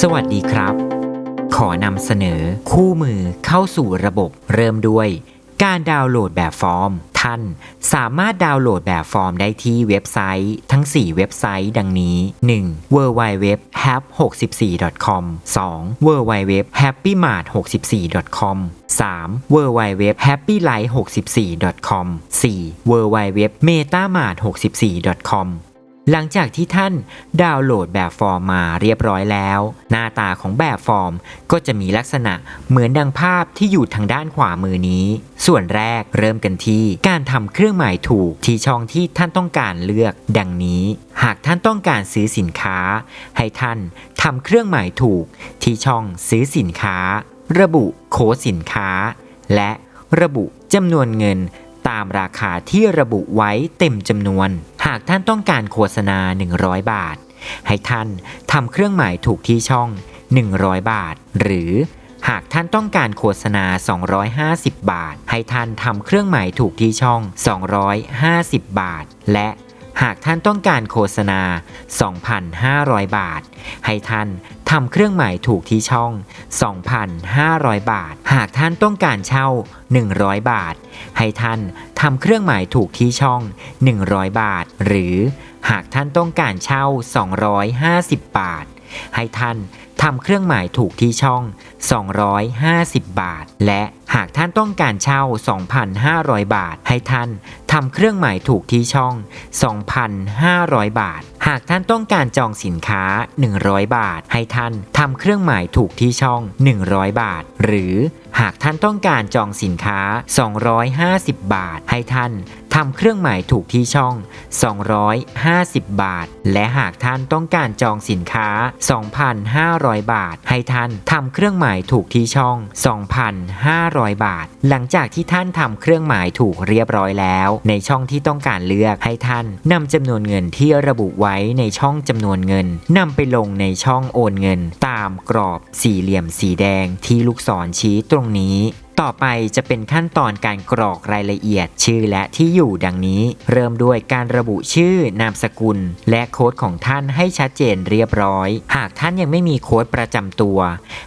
สวัสดีครับ ขอนำเสนอคู่มือเข้าสู่ระบบ เริ่มด้วย การดาวน์โหลดแบบฟอร์ม ท่านสามารถดาวน์โหลดแบบฟอร์มได้ที่เว็บไซต์ทั้ง 4 เว็บไซต์ ดังนี้ 1. w w w h a p 6 4 com 2. w w w h a p p y m a r t 6 4 com 3. w w w h a p p y l i f e 6 4 com 4. w w w m e t a m a r t 6 4 com หลังจากที่ท่านดาวน์โหลดแบบฟอร์มมาเรียบร้อยแล้ว หน้าตาของแบบฟอร์มก็จะมีลักษณะเหมือนดังภาพที่อยู่ทางด้านขวามือนี้ ส่วนแรกเริ่มกันที่การทำเครื่องหมายถูกที่ช่องที่ท่านต้องการเลือก ดังนี้ หากท่านต้องการซื้อสินค้า ให้ท่านทำเครื่องหมายถูกที่ช่องซื้อสินค้า ระบุโค้ดสินค้า และระบุจำนวนเงิน ตามราคาที่ระบุไว้เต็มจำนวน หากท่านต้องการโฆษณา 100 บาท ให้ท่านทำเครื่องหมายถูกที่ช่อง 100 บาท หรือหากท่านต้องการโฆษณา 250 บาท ให้ท่านทำเครื่องหมายถูกที่ช่อง 250 บาท และ หากท่านต้องการโฆษณา 2,500 บาท ให้ท่านทำเครื่องหมายถูกที่ช่อง 2,500 บาท หากท่านต้องการเช่า 100 บาท ให้ท่านทำเครื่องหมายถูกที่ช่อง 100 บาท หรือหากท่านต้องการเช่า 250 บาท ให้ท่าน ทำเครื่องหมายถูกที่ช่อง 250 บาท และหากท่านต้องการเช่า 2,500 บาท ให้ท่านทำเครื่องหมายถูกที่ช่อง 2,500 บาท หากท่านต้องการจองสินค้า 100 บาท ให้ท่านทำเครื่องหมายถูกที่ช่อง 100 บาท หรือหากท่านต้องการจองสินค้า 250 บาท ให้ท่าน ทำเครื่องหมายถูกที่ช่อง 250 บาท และหากท่านต้องการจองสินค้า 2,500 บาท ให้ท่านทำเครื่องหมายถูกที่ช่อง 2,500 บาท หลังจากที่ท่านทำเครื่องหมายถูกเรียบร้อยแล้ว ในช่องที่ต้องการเลือกให้ท่านนำจำนวนเงินที่ระบุไว้ในช่องจำนวนเงินนำไปลงในช่องโอนเงิน ตามกรอบสี่เหลี่ยมสีแดงที่ลูกศรชี้ตรงนี้ ต่อไปจะเป็นขั้นตอนการกรอกรายละเอียด ชื่อและที่อยู่ดังนี้ เริ่มด้วยการระบุชื่อนามสกุล และโค้ดของท่านให้ชัดเจนเรียบร้อย หากท่านยังไม่มีโค้ดประจำตัว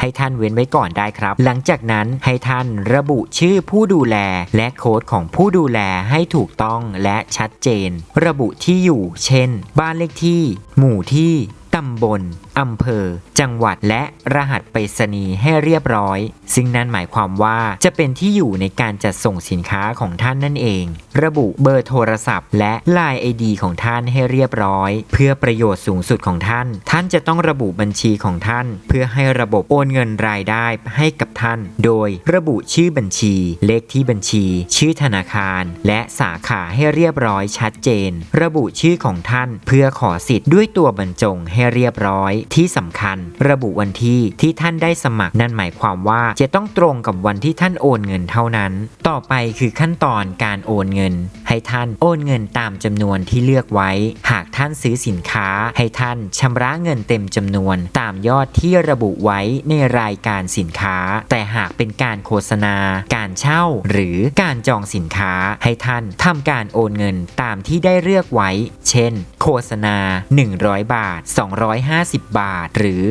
ให้ท่านเว้นไว้ก่อนได้ครับ หลังจากนั้นให้ท่านระบุชื่อผู้ดูแล และโค้ดของผู้ดูแลให้ถูกต้องและชัดเจน ระบุที่อยู่ เช่น บ้านเลขที่ หมู่ที่ตำบล อำเภอ จังหวัดและรหัสไปรษณีย์ให้เรียบร้อย ซึ่งนั่นหมายความว่าจะเป็นที่อยู่ในการจัดส่งสินค้าของท่านนั่นเอง ระบุเบอร์โทรศัพท์ และ Line ID ของท่านให้เรียบร้อย เพื่อประโยชน์สูงสุดของท่าน ท่านจะต้องระบุบัญชีของท่าน เพื่อให้ระบบโอนเงินรายได้ให้กับท่าน โดยระบุชื่อบัญชี เลขที่บัญชี ชื่อธนาคาร และสาขาให้เรียบร้อยชัดเจน ระบุชื่อของท่านเพื่อขอสิทธิ์ด้วยตัวบรรจงให้เรียบร้อยที่สำคัญ ระบุวันที่ที่ท่านได้สมัครนั่นหมายความว่าจะต้องตรงกับวันที่ท่านโอนเงินเท่านั้น ต่อไปคือขั้นตอนการโอนเงิน ให้ท่านโอนเงินตามจำนวนที่เลือกไว้ หากท่านซื้อสินค้า ให้ท่านชำระเงินเต็มจำนวน ตามยอดที่ระบุไว้ในรายการสินค้า แต่หากเป็นการโฆษณา การเช่า หรือการจองสินค้า ให้ท่านทำการโอนเงินตามที่ได้เลือกไว้ เช่น โฆษณา 100 บาท 250บาท หรือ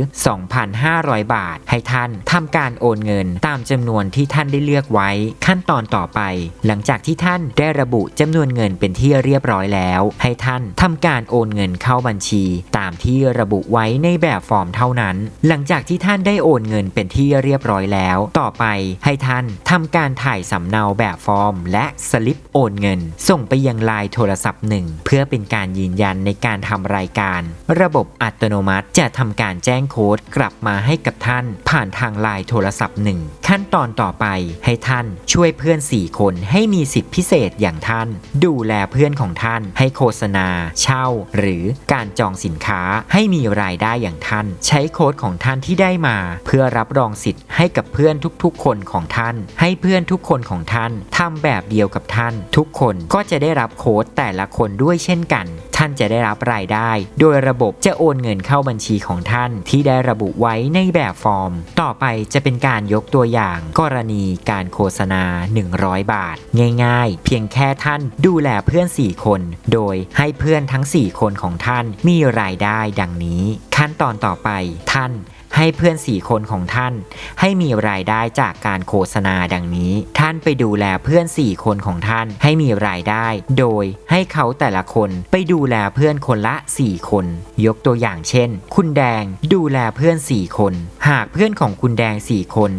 2,500 บาท ให้ท่านทำการโอนเงินตามจำนวนที่ท่านได้เลือกไว้ ขั้นตอนต่อไป หลังจากที่ท่านได้ระบุจำนวนเงินเป็นที่เรียบร้อยแล้ว ให้ท่านทำการโอนเงินเข้าบัญชี ตามที่ระบุไว้ในแบบฟอร์มเท่านั้น หลังจากที่ท่านได้โอนเงินเป็นที่เรียบร้อยแล้ว ต่อไปให้ท่านทำการถ่ายสำเนาแบบฟอร์ม และสลิปโอนเงิน ส่งไปยังไลน์โทรศัพท์หนึ่งเพื่อเป็นการยืนยันในการทำรายการ ระบบอัตโนมัติจะทำการแจ้งโค้ดกลับมาให้กับท่าน ผ่านทางไลน์โทรศัพท์หนึ่งขั้นตอนต่อไปให้ท่านช่วยเพื่อน 4 คนให้มีสิทธิพิเศษอย่างท่าน ดูแลเพื่อนของท่านให้โฆษณา เช่า หรือการจองสินค้าให้มีรายได้อย่างท่าน ใช้โค้ดของท่านที่ได้มา เพื่อรับรองสิทธิ์ให้กับเพื่อนทุกๆ คนของท่าน ให้เพื่อนทุกคนของท่านทำแบบเดียวกับท่าน ทุกคนก็จะได้รับโค้ดแต่ละคนด้วยเช่นกัน ท่านจะได้รับรายได้ โดยระบบจะโอนเงินเข้าบัญชีของท่านที่ได้ระบุไว้ในแบบฟอร์ม ต่อไปจะเป็นการยกตัวอย่าง กรณีการโฆษณา 100 บาท ง่ายๆ เพียงแค่ท่านดูแลเพื่อน 4 คน โดยให้เพื่อนทั้ง 4 คนของท่านมีรายได้ดังนี้ ขั้นตอนต่อไปท่าน ให้เพื่อนสี่คนของท่าน ให้มีรายได้จากการโฆษณาดังนี้ ท่านไปดูแลเพื่อนสี่คนของท่าน ให้มีรายได้ โดยให้เขาแต่ละคนไปดูแลเพื่อนคนละ 4 คน ยกตัวอย่างเช่น คุณแดงดูแลเพื่อน 4 คน หากเพื่อนของคุณแดง 4 คน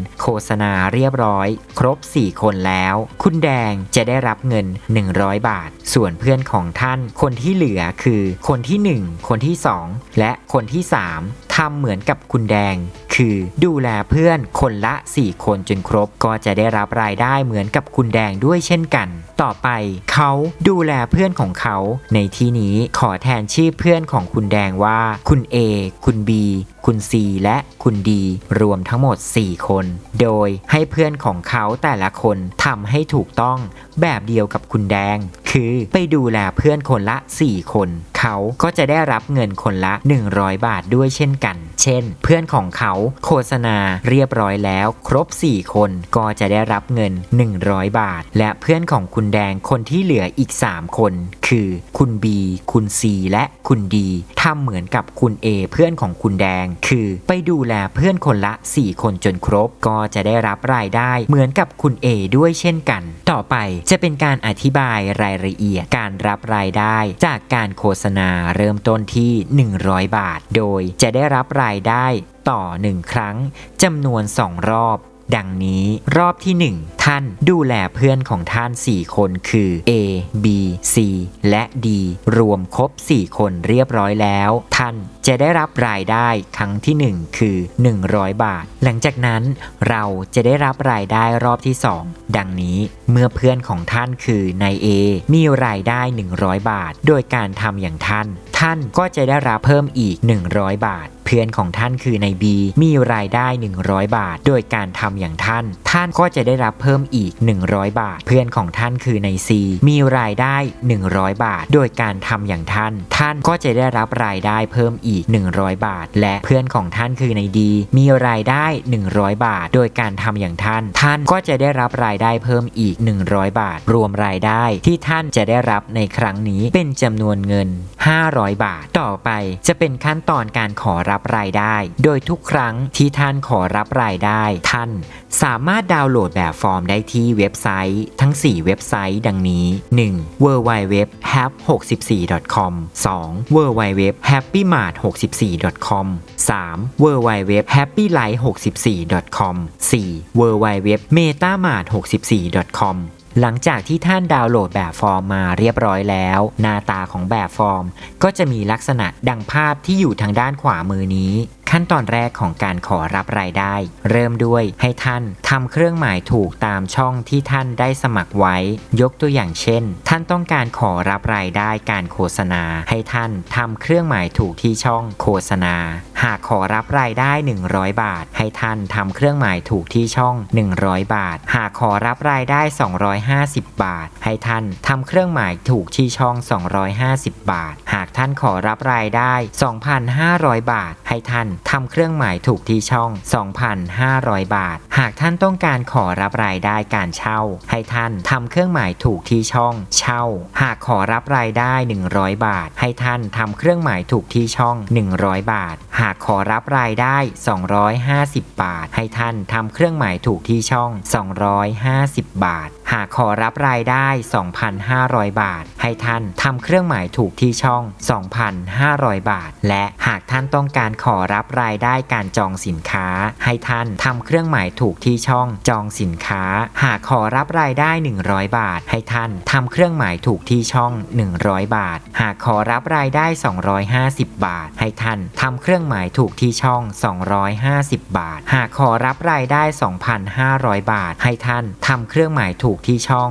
ษณาเรียบร้อย ครบ 4 คนแล้ว คุณแดงจะได้รับเงิน 100 บาท ส่วนเพื่อนของท่านคนที่เหลือคือ คนที่ 1 คนที่ 2 และคนที่ 3ทำเหมือนกับคุณแดง คือ ดูแลเพื่อนคนละ 4 คนจนครบ ก็จะได้รับรายได้เหมือนกับคุณแดงด้วยเช่นกัน ต่อไปเขาดูแลเพื่อนของเขา ในที่นี้ขอแทนชื่อเพื่อนของคุณแดงว่า คุณ A คุณ B คุณ C และคุณ D รวมทั้งหมด 4 คน โดยให้เพื่อนของเขาแต่ละคนทำให้ถูกต้อง แบบเดียวกับคุณแดง คือไปดูแลเพื่อนคนละ 4 คน เขาก็จะได้รับเงินคนละ 100 บาทด้วยเช่นกัน เช่น เพื่อนของเขาโฆษณาเรียบร้อยแล้ว ครบ 4 คนก็จะได้รับเงิน 100 บาท และเพื่อนของคุณแดงคนที่เหลืออีก 3 คน คือ คุณ B คุณ C และคุณ D ทำเหมือนกับคุณ A เพื่อนของคุณแดง คือไปดูแลเพื่อนคนละ 4 คนจนครบ ก็จะได้รับรายได้เหมือนกับคุณ A ด้วยเช่นกัน ต่อไปจะเป็นการอธิบายรายละเอียดการรับรายได้ จากการโฆษณาเริ่มต้นที่ 100 บาท โดยจะได้รับรายได้ต่อ 1 ครั้งจำนวน 2 รอบ ดังนี้รอบที่ 1 ท่านดูแลเพื่อนของท่าน 4 คนคือ A B C และ D รวมครบ 4 คนเรียบร้อยแล้ว ท่านจะได้รับรายได้ครั้งที่ 1 คือ 100 บาท หลังจากนั้นเราจะได้รับรายได้รอบที่ 2 ดังนี้เมื่อเพื่อนของท่านคือนาย A มีรายได้ 100 บาท โดยการทำอย่างท่าน ท่านก็จะได้รับเพิ่มอีก 100 บาท พื่อนของท่านคือใน B มีรายได้ 100 บาท โดยการทำอย่างท่าน ท่านก็จะได้รับเพิ่มอีก 100 บาท เพื่อนของท่านคือใน C มีรายได้ 100 บาท โดยการทำอย่างท่าน ท่านก็จะได้รับรายได้เพิ่มอีก 100 บาท และเพื่อนของท่านคือใน D มีรายได้ 100 บาท โดยการทำอย่างท่าน ท่านก็จะได้รับรายได้เพิ่มอีก 100 บาท รวมรายได้ที่ท่านจะได้รับในครั้งนี้เป็นจำนวนเงิน500 บาท ต่อไปจะเป็นขั้นตอนการขอรับรายได้ โดยทุกครั้งที่ท่านขอรับรายได้ ท่านสามารถดาวน์โหลดแบบฟอร์มได้ที่เว็บไซต์ทั้ง 4 เว็บไซต์ ดังนี้ 1. w w w h a p 6 4 com 2. w w w h a p p y m a r t 6 4 com 3. w w w h a p p y l i f e 6 4 com 4. w w w m e t a m a r t 6 4 com หลังจากที่ท่านดาวน์โหลดแบบฟอร์มมาเรียบร้อยแล้ว หน้าตาของแบบฟอร์ม ก็จะมีลักษณะดังภาพที่อยู่ทางด้านขวามือนี้ ขั้นตอนแรกของการขอรับรายได้ เริ่มด้วยให้ท่านทำเครื่องหมายถูกตามช่องที่ท่านได้สมัครไว้ ยกตัวอย่างเช่น ท่านต้องการขอรับรายได้การโฆษณา ให้ท่านทำเครื่องหมายถูกที่ช่องโฆษณา หากขอรับรายได้ 100 บาท ให้ท่านทำเครื่องหมายถูกที่ช่อง 100 บาท หากขอรับรายได้ 250 บาท ให้ท่านทำเครื่องหมายถูกที่ช่อง 250 บาท หากท่านขอรับรายได้ 2,500 บาท ให้ท่านทำเครื่องหมายถูกที่ช่อง 2,500 บาท หากท่านต้องการขอรับรายได้การเช่า ให้ท่านทำเครื่องหมายถูกที่ช่องเช่า หากขอรับรายได้ 100 บาท ให้ท่านทำเครื่องหมายถูกที่ช่อง 100 บาท หากขอรับรายได้ 250 บาท ให้ท่านทำเครื่องหมายถูกที่ช่อง 250 บาท หากขอรับรายได้ 2,500 บาท ให้ท่านทำเครื่องหมายถูกที่ช่อง 2,500 บาท และหากท่านต้องการขอรับรายได้การจองสินค้า ให้ท่านทำเครื่องหมายถูกที่ช่องจองสินค้า หากขอรับรายได้ 100 บาท ให้ท่านทำเครื่องหมายถูกที่ช่อง 100 บาท หากขอรับรายได้ 250 บาท ให้ท่านทำเครื่องหมายถูกที่ช่อง 250 บาท หากขอรับรายได้ 2,500 บาท ให้ท่านทำเครื่องหมายถูกที่ช่อง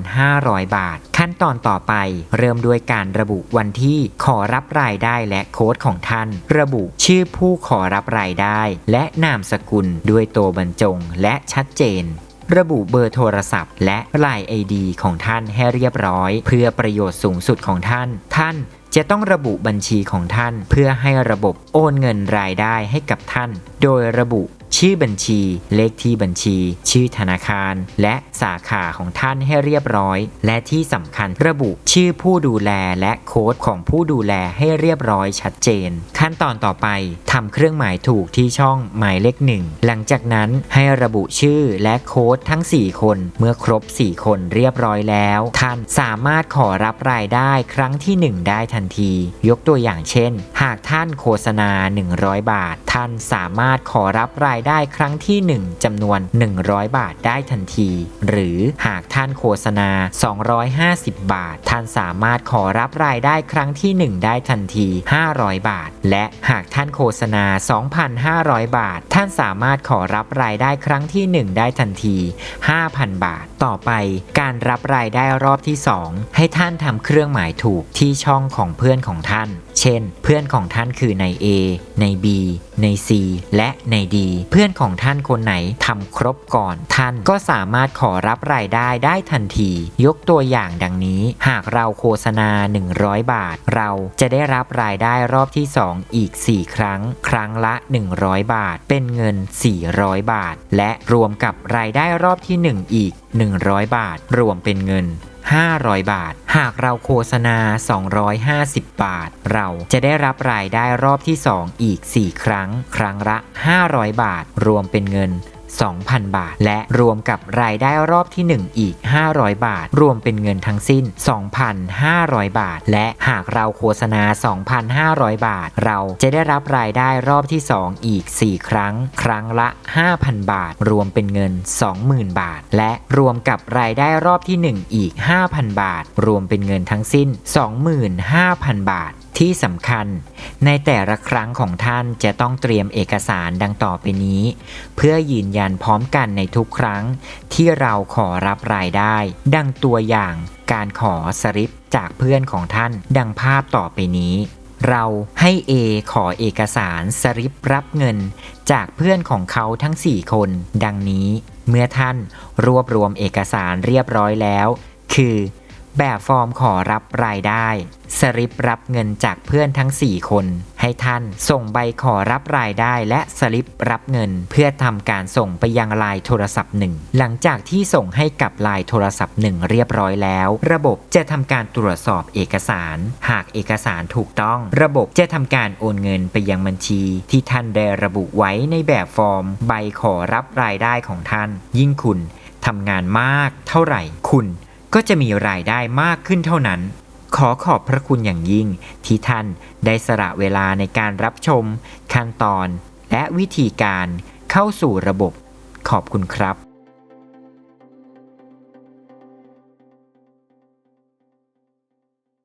2,500 บาท ขั้นตอนต่อไป เริ่มด้วยการระบุวันที่ขอรับรายได้และโค้ดของท่าน ระบุชื่อผู้ขอรับรายได้ และนามสกุลด้วยตัวบรรจงและชัดเจนระบุเบอร์โทรศัพท์ และลาย ID ของท่านให้เรียบร้อย เพื่อประโยชน์สูงสุดของท่าน ท่านจะต้องระบุบัญชีของท่าน เพื่อให้ระบบโอนเงินรายได้ให้กับท่าน โดยระบุ ชื่อบัญชี เลขที่บัญชี ชื่อธนาคาร และสาขาของท่านให้เรียบร้อย และที่สำคัญระบุชื่อผู้ดูแลและโค้ดของผู้ดูแลให้เรียบร้อยชัดเจน ขั้นตอนต่อไปทำเครื่องหมายถูกที่ช่องหมายเลขหนึ่งหลังจากนั้นให้ระบุชื่อและโค้ดทั้ง 4 คน เมื่อครบ 4 คนเรียบร้อยแล้ว ท่านสามารถขอรับรายได้ครั้งที่ 1 ได้ทันที ยกตัวอย่างเช่น หากท่านโฆษณา 100 บาท ท่านสามารถขอรับรายได้ครั้งที่ 1จำนวน 100 บาทได้ทันที หรือหากท่านโฆษณา 250 บาท ท่านสามารถขอรับรายได้ครั้งที่ 1 ได้ทันที 500 บาท และหากท่านโฆษณา 2,500 บาท ท่านสามารถขอรับรายได้ครั้งที่ 1 ได้ทันที 5,000 บาท ต่อไป การรับรายได้รอบที่ 2 ให้ท่านทำเครื่องหมายถูกที่ช่องของเพื่อนของท่าน เช่น เพื่อนของท่านคือใน A ใน B ใน C และใน D เพื่อนของท่านคนไหนทำครบก่อน ท่านก็สามารถขอรับรายได้ได้ทันที ยกตัวอย่างดังนี้ หากเราโฆษณา 100 บาท เราจะได้รับรายได้รอบที่ 2 อีก 4 ครั้ง ครั้งละ 100 บาท เป็นเงิน 400 บาท และรวมกับรายได้รอบที่ 1 อีก 100 บาท รวมเป็นเงิน 500 บาท หากเราโฆษณา 250 บาท เราจะได้รับรายได้รอบที่ 2 อีก 4 ครั้ง ครั้งละ 500 บาท รวมเป็นเงิน 2,000 บาท และรวมกับรายได้รอบที่ 1 อีก 500 บาท รวมเป็นเงินทั้งสิ้น 2,500 บาท และหากเราโฆษณา 2,500 บาท เราจะได้รับรายได้รอบที่ 2 อีก 4 ครั้ง ครั้งละ 5,000 บาท รวมเป็นเงิน 20,000 บาท และรวมกับรายได้รอบที่ 1 อีก 5,000 บาท รวมเป็นเงินทั้งสิ้น 25,000 บาท ที่สำคัญ ในแต่ละครั้งของท่านจะต้องเตรียมเอกสารดังต่อไปนี้ เพื่อยืนยันพร้อมกันในทุกครั้ง ที่เราขอรับรายได้ ดังตัวอย่างการขอสลิปจากเพื่อนของท่านดังภาพต่อไปนี้ เราให้ A ขอเอกสารสลิปรับเงิน จากเพื่อนของเขาทั้ง 4 คน ดังนี้ เมื่อท่านรวบรวมเอกสารเรียบร้อยแล้ว คือ แบบฟอร์มขอรับรายได้ สลิปรับเงินจากเพื่อนทั้ง 4 คน ให้ท่านส่งใบขอรับรายได้และสลิปรับเงิน เพื่อทำการส่งไปยังไลน์โทรศัพท์หนึ่งหลังจากที่ส่งให้กับไลน์โทรศัพท์หนึ่งเรียบร้อยแล้ว ระบบจะทำการตรวจสอบเอกสาร หากเอกสารถูกต้อง ระบบจะทำการโอนเงินไปยังบัญชี ที่ท่านได้ระบุไว้ในแบบฟอร์ม ใบขอรับรายได้ของท่าน ยิ่งคุณทำงานมากเท่าไหร่ คุณก็จะมีรายได้มากขึ้นเท่านั้น ขอขอบพระคุณอย่างยิ่ง ที่ท่านได้สละเวลาในการรับชม ขั้นตอน และวิธีการเข้าสู่ระบบ ขอบคุณครับ